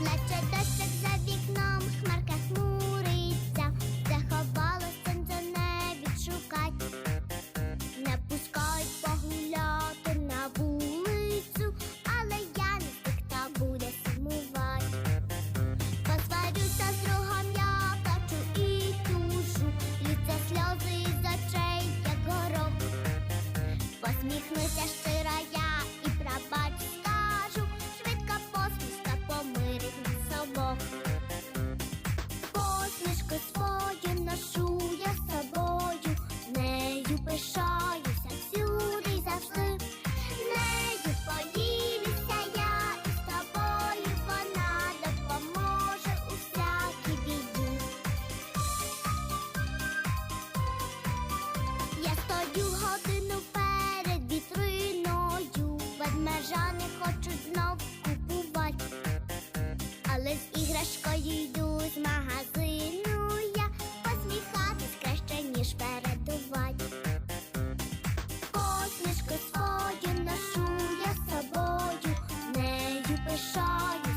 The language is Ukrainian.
наче дощик за вікном, хмарка хмуриться, заховалось сонце не відшукать, не пускають погуляти на вулицю, але я не з тих, хто буде з другом, я плачу і тушу, літься сльози із очей, як горох. Посміхнуся щиро я і пробач нею пишаюся всюди. Нею поділюся я з тобою вона у всякій біді. Я стою годину перед вітриною, ведмежа не хочуть знов купувати, але з іграшкою йду. We saw you.